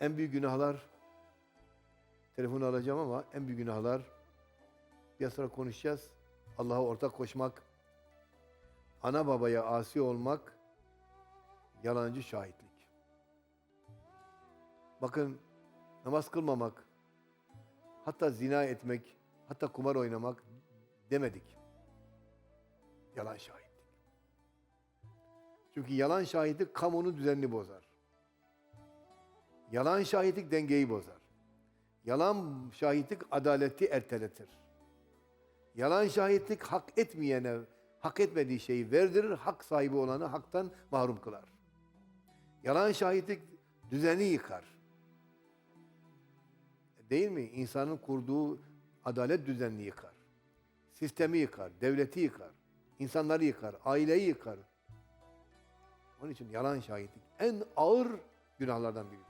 En büyük günahlar, telefonu alacağım ama en büyük günahlar, biraz sonra konuşacağız. Allah'a ortak koşmak, ana babaya asi olmak, yalancı şahitlik. Bakın namaz kılmamak, hatta zina etmek, hatta kumar oynamak demedik. Yalan şahitlik. Çünkü yalan şahitlik kamunun düzenini bozar. Yalan şahitlik dengeyi bozar. Yalan şahitlik adaleti erteletir. Yalan şahitlik hak etmeyene, hak etmediği şeyi verdirir, hak sahibi olanı haktan mahrum kılar. Yalan şahitlik düzeni yıkar. Değil mi? İnsanın kurduğu adalet düzenini yıkar. Sistemi yıkar, devleti yıkar, insanları yıkar, aileyi yıkar. Onun için yalan şahitlik en ağır günahlardan biridir.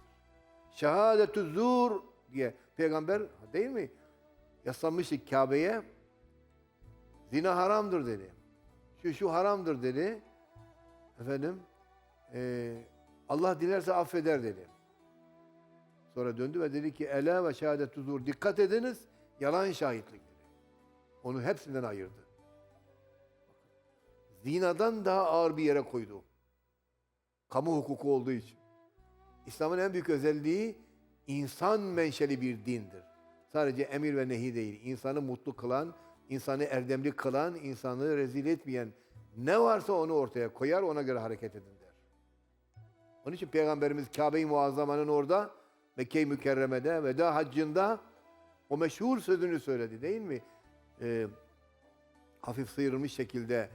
Şehadetü zur diye peygamber değil mi? Yaslamıştık Kabe'ye. Zina haramdır dedi. Şu şu haramdır dedi. Efendim eee, Allah dilerse affeder dedi. Sonra döndü ve dedi ki ela ve şehadetü zur dikkat ediniz yalan şahitlik dedi. Onu hepsinden ayırdı. Zinadan daha ağır bir yere koydu. Kamu hukuku olduğu için. İslam'ın en büyük özelliği insan menşeli bir dindir. Sadece emir ve nehi değil. İnsanı mutlu kılan, insanı erdemli kılan, insanı rezil etmeyen ne varsa onu ortaya koyar, ona göre hareket edin der. Onun için Peygamberimiz Kabe-i Muazzama'nın orada Mekke-i Mükerreme'de veda haccında o meşhur sözünü söyledi değil mi? Ee, hafif sıyrılmış şekilde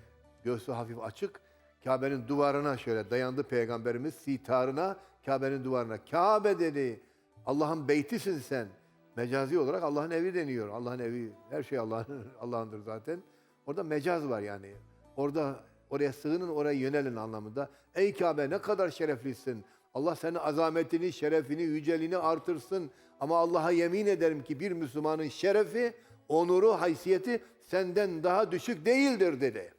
göğsü hafif açık. Kabe'nin duvarına şöyle dayandı Peygamberimiz sitarına Kabe'nin duvarına. Kabe dedi Allah'ın beytisin sen. Mecazi olarak Allah'ın evi deniyor. Allah'ın evi her şey Allah'ın Allah'ındır zaten. Orada mecaz var yani. Orada oraya sığının oraya yönelin anlamında. Ey Kabe ne kadar şereflisin. Allah senin azametini, şerefini, yüceliğini artırsın. Ama Allah'a yemin ederim ki bir Müslümanın şerefi, onuru, haysiyeti senden daha düşük değildir dedi.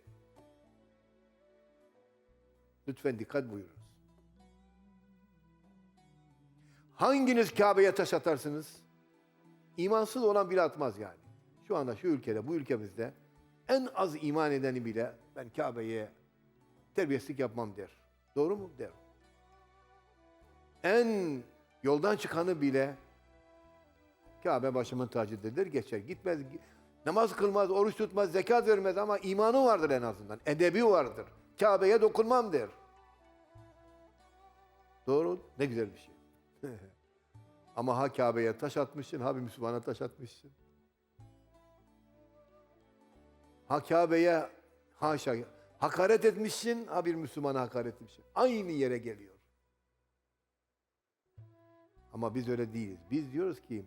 Lütfen dikkat buyurunuz. Hanginiz Kabe'ye taş atarsınız? İmansız olan bile atmaz yani. Şu anda şu ülkede, bu ülkemizde en az iman edeni bile ben Kabe'ye terbiyesizlik yapmam der. Doğru mu? Der. En yoldan çıkanı bile Kabe başımın tacıdır geçer. Gitmez, namaz kılmaz, oruç tutmaz, zekat vermez ama imanı vardır en azından. Edebi vardır. Kabe'ye dokunmam der. Doğru, ne güzel bir şey. ama ha Kabe'ye taş atmışsın, ha bir Müslümana taş atmışsın. Ha Kabe'ye haşa hakaret etmişsin, ha bir Müslümana hakaret etmişsin. Aynı yere geliyor. Ama biz öyle değiliz. Biz diyoruz ki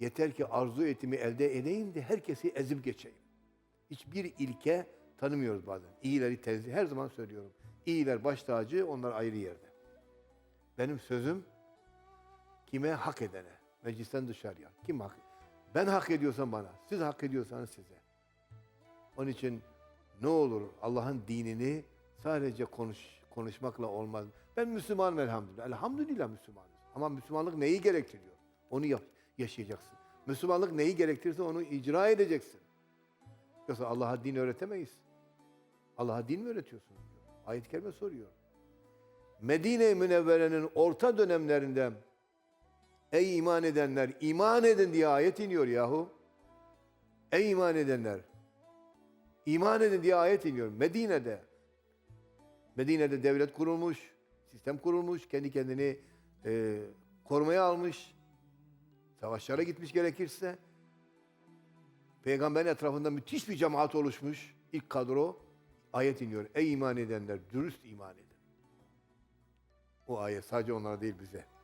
yeter ki arzu etimi elde edeyim de herkesi ezip geçeyim. Hiçbir ilke tanımıyoruz bazen. İyileri tenzih, her zaman söylüyorum. İyiler baş tacı, onlar ayrı yerde. Benim sözüm kime hak edene, meclisten dışarıya. Kim hak Ben hak ediyorsam bana, siz hak ediyorsanız size. Onun için ne olur Allah'ın dinini sadece konuş, konuşmakla olmaz. Ben Müslümanım elhamdülillah. Elhamdülillah Müslümanız. Ama Müslümanlık neyi gerektiriyor? Onu yap, yaşayacaksın. Müslümanlık neyi gerektirirse onu icra edeceksin. Yoksa Allah'a din öğretemeyiz. Allah'a din mi öğretiyorsunuz? diyor. Ayet-i Kerime soruyor. Medine-i Münevvere'nin orta dönemlerinde Ey iman edenler, iman edin diye ayet iniyor yahu. Ey iman edenler, iman edin diye ayet iniyor. Medine'de. Medine'de devlet kurulmuş, sistem kurulmuş, kendi kendini e, korumaya almış, savaşlara gitmiş gerekirse. Peygamberin etrafında müthiş bir cemaat oluşmuş, ilk kadro. Ayet iniyor. Ey iman edenler, dürüst iman edin. O ayet sadece onlara değil bize.